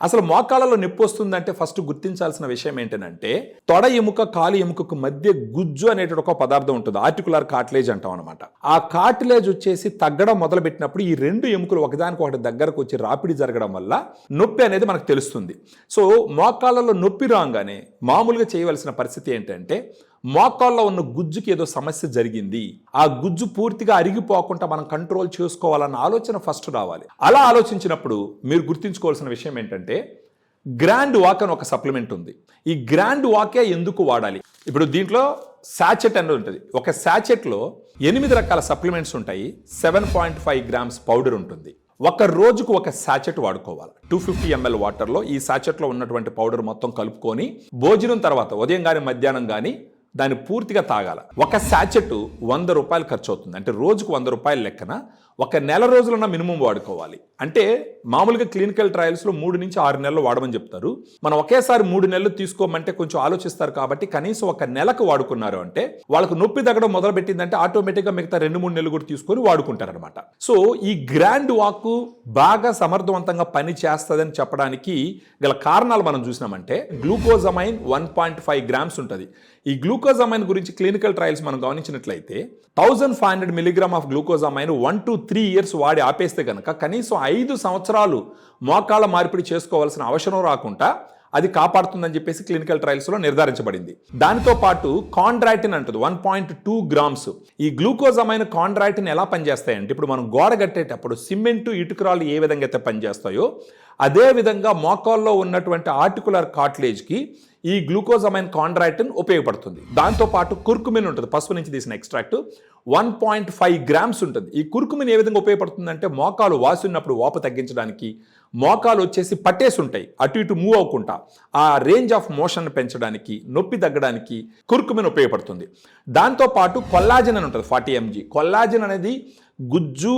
అసలు మోకాళ్ళలో నొప్పి వస్తుందంటే ఫస్ట్ గుర్తించాల్సిన విషయం ఏంటంటే తొడ ఎముక కాలు ఎముకకు మధ్య గుజ్జు అనేటువంటి ఒక పదార్థం ఉంటుంది. ఆర్టికులర్ కాట్లేజ్ అంటాం అనమాట ఆ కాట్లేజ్ వచ్చేసి తగ్గడం మొదలు పెట్టినప్పుడు ఈ రెండు ఎముకలు ఒకదానికి ఒకటి దగ్గరకు వచ్చి రాపిడి జరగడం వల్ల నొప్పి అనేది మనకు తెలుస్తుంది. సో మోకాళ్ళలో నొప్పి రాగానే మామూలుగా చేయవలసిన పరిస్థితి ఏంటంటే మోకాల్లో ఉన్న గుజ్జుకి ఏదో సమస్య జరిగింది. ఆ గుజ్జు పూర్తిగా అరిగిపోకుండా మనం కంట్రోల్ చేసుకోవాలన్న ఆలోచన ఫస్ట్ రావాలి. అలా ఆలోచించినప్పుడు మీరు గుర్తుంచుకోవాల్సిన విషయం ఏంటంటే గ్రాండ్ వాక్ అని ఒక సప్లిమెంట్ ఉంది. ఈ గ్రాండ్ వాకే ఎందుకు వాడాలి? ఇప్పుడు దీంట్లో శాచెట్ అనేది ఉంటుంది. ఒక శాచెట్లో ఎనిమిది రకాల సప్లిమెంట్స్ ఉంటాయి. Seven point five grams powder ఉంటుంది. ఒక రోజుకు ఒక శాచెట్ వాడుకోవాలి. టూ ఫిఫ్టీ ఎంఎల్ వాటర్లో ఈ శాచెట్లో ఉన్నటువంటి పౌడర్ మొత్తం కలుపుకొని భోజనం తర్వాత ఉదయం కానీ మధ్యాహ్నం కానీ దాన్ని పూర్తిగా తాగాల. ఒక శాచెట్ వంద రూపాయలు ఖర్చు అవుతుంది అంటే రోజుకు వంద రూపాయల లెక్కన ఒక నెల రోజులన్న మినిమం వాడుకోవాలి. అంటే మామూలుగా క్లినికల్ ట్రయల్స్లో మూడు నుంచి ఆరు నెలలు వాడమని చెప్తారు. మనం ఒకేసారి మూడు నెలలు తీసుకోమంటే కొంచెం ఆలోచిస్తారు కాబట్టి కనీసం ఒక నెలకు వాడుకున్నారు అంటే వాళ్ళకు నొప్పి తగ్గడం మొదలు పెట్టిందంటే ఆటోమేటిక్గా మిగతా రెండు మూడు నెలలు కూడా తీసుకొని వాడుకుంటారనమాట సో ఈ గ్రాండ్ వాక్ బాగా సమర్థవంతంగా పని చేస్తుందని చెప్పడానికి గల కారణాలు మనం చూసినామంటే glucosamine one point five grams ఉంటుంది. ఈ గ్లూకోజమైన్ గురించి క్లినికల్ ట్రయల్స్ మనం గమనించినట్లయితే thousand five hundred milligram of glucosamine one two three years వాడి ఆపేస్తే కనుక కనీసం ఐదు సంవత్సరాలు మోకాళ్ళ మార్పిడి చేసుకోవాల్సిన అవసరం రాకుండా అది కాపాడుతుందని చెప్పేసి క్లినికల్ ట్రయల్స్లో నిర్ధారించబడింది. దానితో పాటు కాండ్రాటిన్ అంటుంది వన్ పాయింట్ టూ గ్రామ్స్ ఈ గ్లూకోజమైన కాండ్రాటిన్ ఎలా పనిచేస్తాయంటే ఇప్పుడు మనం గోడ కట్టేటప్పుడు సిమెంటు ఇటుకరాలు ఏ విధంగా అయితే పనిచేస్తాయో అదే విధంగా మోకాల్లో ఉన్నటువంటి ఆర్టికులర్ కాట్లేజ్కి ఈ గ్లూకోజమైన్ కాండ్రాటిన్ ఉపయోగపడుతుంది. దాంతోపాటు కుర్కుమిన్ ఉంటుంది పసుపు నుంచి తీసిన extract one point five grams ఉంటుంది. ఈ కుర్కుమిన్ ఏ విధంగా ఉపయోగపడుతుందంటే మోకాలు వాసి ఉన్నప్పుడు వాపు తగ్గించడానికి మోకాలు వచ్చేసి పట్టేసి ఉంటాయి. అటు ఇటు మూవ్ అవ్వకుండా ఆ రేంజ్ ఆఫ్ మోషన్ పెంచడానికి నొప్పి తగ్గడానికి కుర్కుమిన్ ఉపయోగపడుతుంది. దాంతోపాటు కొల్లాజన్ అని ఉంటుంది ఫార్టీ ఎంజీ కొల్లాజన్ అనేది గుజ్జు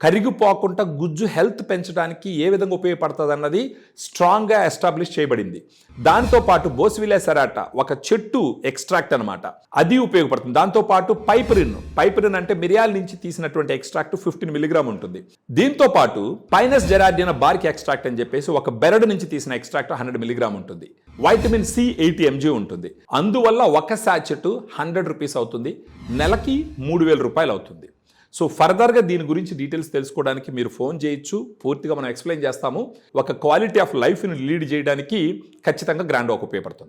కరిగిపోకుండా గుజ్జు హెల్త్ పెంచడానికి ఏ విధంగా ఉపయోగపడుతుంది అన్నది స్ట్రాంగ్గా ఎస్టాబ్లిష్ చేయబడింది. దాంతోపాటు బోసివిలే సెరాటా ఒక చెట్టు ఎక్స్ట్రాక్ట్ అనమాట అది ఉపయోగపడుతుంది. దాంతోపాటు పైపరిన్. పైపరిన్ అంటే మిరియాల నుంచి తీసినటువంటి ఎక్స్ట్రాక్ట్ ఫిఫ్టీన్ మిలిగ్రామ్ ఉంటుంది. దీంతో పాటు పైనస్ జెరాడియన బార్క్ ఎక్స్ట్రాక్ట్ అని చెప్పేసి ఒక బెరడు నుంచి తీసిన ఎక్స్ట్రాక్ట్ హండ్రెడ్ మిలిగ్రామ్ ఉంటుంది. వైటమిన్ సి ఎయిటీ ఎంజీ ఉంటుంది. అందువల్ల ఒక శాచెట్ హండ్రెడ్ రూపీస్ అవుతుంది. నెలకి మూడు వేల రూపాయలు అవుతుంది. సో ఫర్దర్గా దీని గురించి డీటెయిల్స్ తెలుసుకోవడానికి మీరు ఫోన్ చేయొచ్చు. పూర్తిగా మనం ఎక్స్ప్లెయిన్ చేస్తాము. ఒక క్వాలిటీ ఆఫ్ లైఫ్ని లీడ్ చేయడానికి ఖచ్చితంగా గ్రాండ్ ఒక ఉపయోగపడుతుంది.